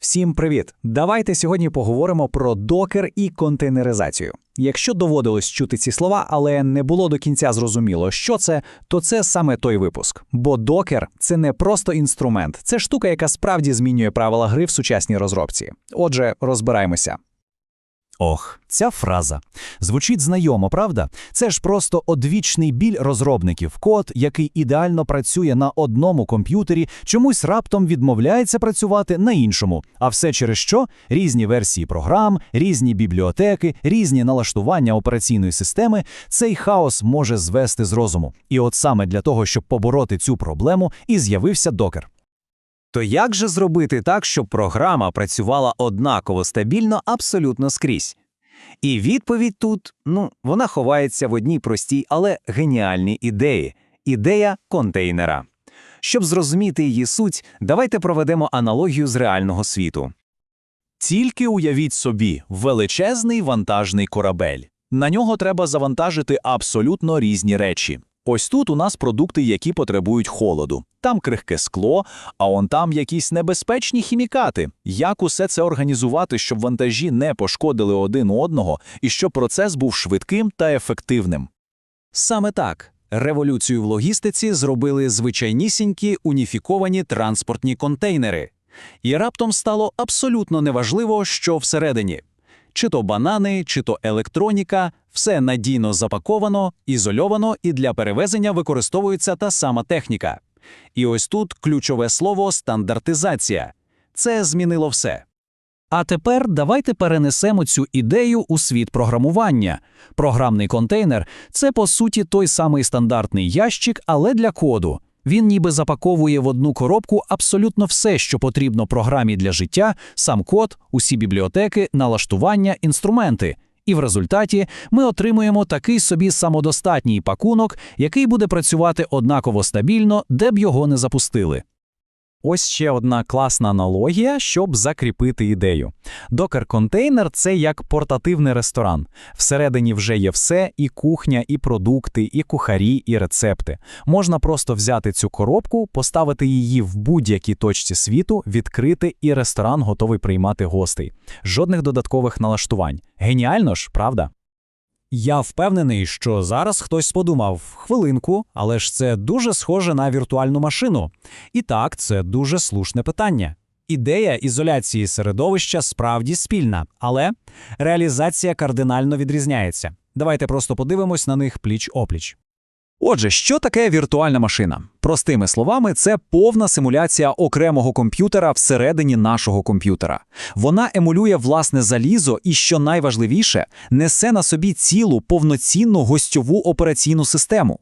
Всім привіт! Давайте сьогодні поговоримо про докер і контейнеризацію. Якщо доводилось чути ці слова, але не було до кінця зрозуміло, що це, то це саме той випуск. Бо докер це не просто інструмент, це штука, яка справді змінює правила гри в сучасній розробці. Отже, розбираємося. Ох, ця фраза звучить знайомо, правда? Це ж просто одвічний біль розробників. Код, який ідеально працює на одному комп'ютері, чомусь раптом відмовляється працювати на іншому. А все через що? Різні версії програм, різні бібліотеки, різні налаштування операційної системи. Цей хаос може звести з розуму. І от саме для того, щоб побороти цю проблему, і з'явився докер. То як же зробити так, щоб програма працювала однаково стабільно абсолютно скрізь? І відповідь тут, ну, вона ховається в одній простій, але геніальній ідеї ідея контейнера. Щоб зрозуміти її суть, давайте проведемо аналогію з реального світу. Тільки уявіть собі величезний вантажний корабель. На нього треба завантажити абсолютно різні речі. Ось тут у нас продукти, які потребують холоду. Там крихке скло, а он там якісь небезпечні хімікати. Як усе це організувати, щоб вантажі не пошкодили один одного і щоб процес був швидким та ефективним? Саме так. Революцію в логістиці зробили звичайнісінькі уніфіковані транспортні контейнери. І раптом стало абсолютно неважливо, що всередині. Чи то банани, чи то електроніка, все надійно запаковано, ізольовано і для перевезення використовується та сама техніка. І ось тут ключове слово стандартизація. Це змінило все. А тепер давайте перенесемо цю ідею у світ програмування. Програмний контейнер це по суті той самий стандартний ящик, але для коду. Він ніби запаковує в одну коробку абсолютно все, що потрібно програмі для життя, сам код, усі бібліотеки, налаштування, інструменти. І в результаті ми отримуємо такий собі самодостатній пакунок, який буде працювати однаково стабільно, де б його не запустили. Ось ще одна класна аналогія, щоб закріпити ідею. Докер-контейнер це як портативний ресторан. Всередині вже є все: і кухня, і продукти, і кухарі, і рецепти. Можна просто взяти цю коробку, поставити її в будь-якій точці світу, відкрити, і ресторан готовий приймати гостей. Жодних додаткових налаштувань. Геніально ж, правда? Я впевнений, що зараз хтось подумав хвилинку, але ж це дуже схоже на віртуальну машину. І так, це дуже слушне питання. Ідея ізоляції середовища справді спільна, але реалізація кардинально відрізняється. Давайте просто подивимось на них пліч-опліч. Отже, що таке віртуальна машина? Простими словами, це повна симуляція окремого комп'ютера всередині нашого комп'ютера. Вона емулює власне залізо і, що найважливіше, несе на собі цілу повноцінну гостьову операційну систему.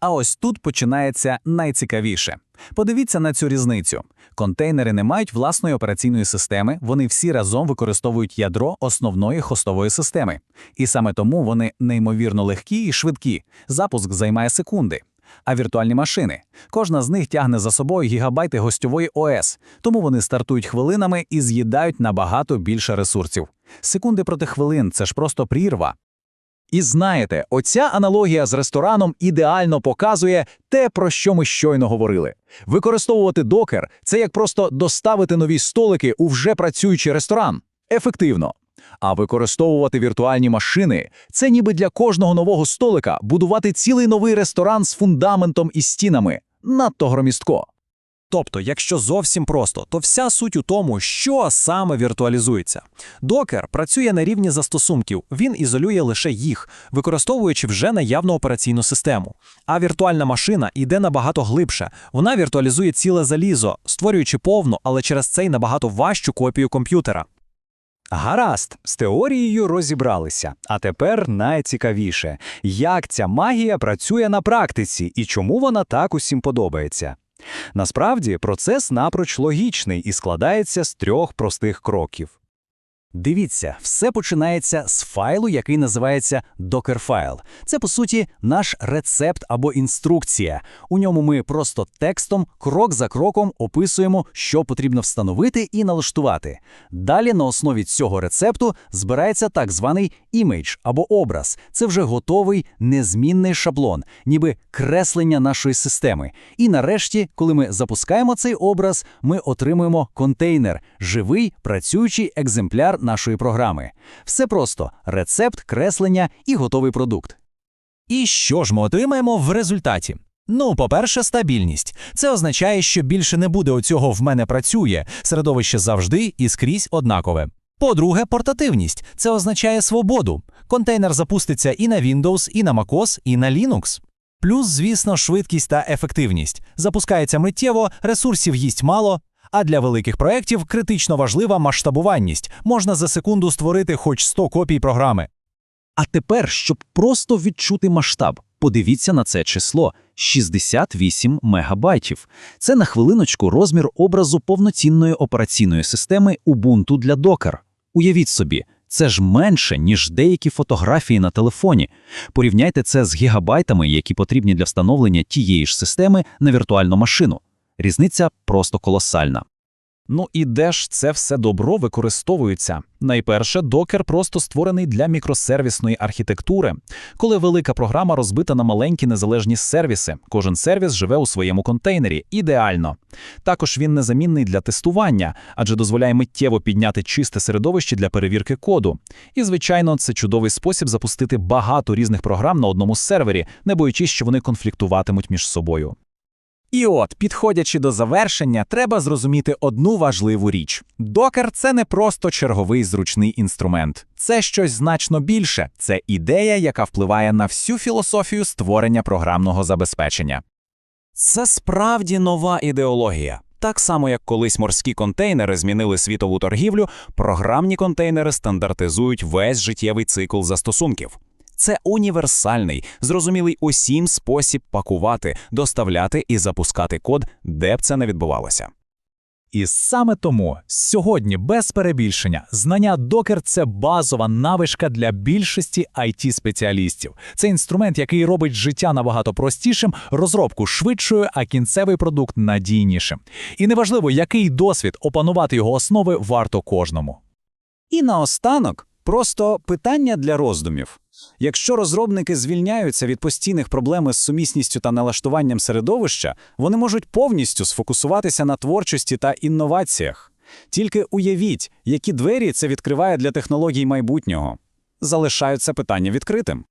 А ось тут починається найцікавіше. Подивіться на цю різницю. Контейнери не мають власної операційної системи, вони всі разом використовують ядро основної хостової системи. І саме тому вони неймовірно легкі і швидкі. Запуск займає секунди. А віртуальні машини. Кожна з них тягне за собою гігабайти гостьової ОС, тому вони стартують хвилинами і з'їдають набагато більше ресурсів. Секунди проти хвилин це ж просто прірва. І знаєте, оця аналогія з рестораном ідеально показує те, про що ми щойно говорили. Використовувати докер це як просто доставити нові столики у вже працюючий ресторан. Ефективно. А використовувати віртуальні машини це ніби для кожного нового столика будувати цілий новий ресторан з фундаментом і стінами. Надто громістко. Тобто, якщо зовсім просто, то вся суть у тому, що саме віртуалізується. Докер працює на рівні застосунків, він ізолює лише їх, використовуючи вже наявну операційну систему. А віртуальна машина йде набагато глибше. Вона віртуалізує ціле залізо, створюючи повну, але через це й набагато важчу копію комп'ютера. Гаразд, з теорією розібралися. А тепер найцікавіше, як ця магія працює на практиці і чому вона так усім подобається. Насправді процес напроч логічний і складається з трьох простих кроків. Дивіться, все починається з файлу, який називається Dockerfile. Це, по суті, наш рецепт або інструкція. У ньому ми просто текстом, крок за кроком описуємо, що потрібно встановити і налаштувати. Далі на основі цього рецепту збирається так званий імідж або образ. Це вже готовий незмінний шаблон, ніби креслення нашої системи. І нарешті, коли ми запускаємо цей образ, ми отримуємо контейнер живий працюючий екземпляр нашої програми. Все просто рецепт, креслення і готовий продукт. І що ж ми отримаємо в результаті? Ну, по-перше, стабільність. Це означає, що більше не буде оцього в мене працює, середовище завжди і скрізь однакове. По-друге, портативність. Це означає свободу. Контейнер запуститься і на Windows, і на MacOS, і на Linux. Плюс, звісно, швидкість та ефективність. Запускається миттєво, ресурсів їсть мало. А для великих проєктів критично важлива масштабуванність. Можна за секунду створити хоч 100 копій програми. А тепер, щоб просто відчути масштаб, подивіться на це число 68 мегабайтів. Це на хвилиночку розмір образу повноцінної операційної системи Ubuntu для Docker. Уявіть собі, це ж менше, ніж деякі фотографії на телефоні. Порівняйте це з гігабайтами, які потрібні для встановлення тієї ж системи на віртуальну машину. Різниця просто колосальна. Ну і де ж це все добро використовується? Найперше, докер просто створений для мікросервісної архітектури. Коли велика програма розбита на маленькі незалежні сервіси, кожен сервіс живе у своєму контейнері. Ідеально. Також він незамінний для тестування, адже дозволяє миттєво підняти чисте середовище для перевірки коду. І, звичайно, це чудовий спосіб запустити багато різних програм на одному сервері, не боючись, що вони конфліктуватимуть між собою. І от, підходячи до завершення, треба зрозуміти одну важливу річ: докер це не просто черговий зручний інструмент, це щось значно більше. Це ідея, яка впливає на всю філософію створення програмного забезпечення. Це справді нова ідеологія. Так само, як колись морські контейнери змінили світову торгівлю, програмні контейнери стандартизують весь життєвий цикл застосунків. Це універсальний, зрозумілий усім спосіб пакувати, доставляти і запускати код, де б це не відбувалося. І саме тому сьогодні, без перебільшення, знання Docker – це базова навичка для більшості IT-спеціалістів. Це інструмент, який робить життя набагато простішим, розробку швидшою, а кінцевий продукт надійнішим. І неважливо, який досвід опанувати його основи варто кожному. І наостанок просто питання для роздумів. Якщо розробники звільняються від постійних проблем із сумісністю та налаштуванням середовища, вони можуть повністю сфокусуватися на творчості та інноваціях. Тільки уявіть, які двері це відкриває для технологій майбутнього. Залишаються питання відкритим.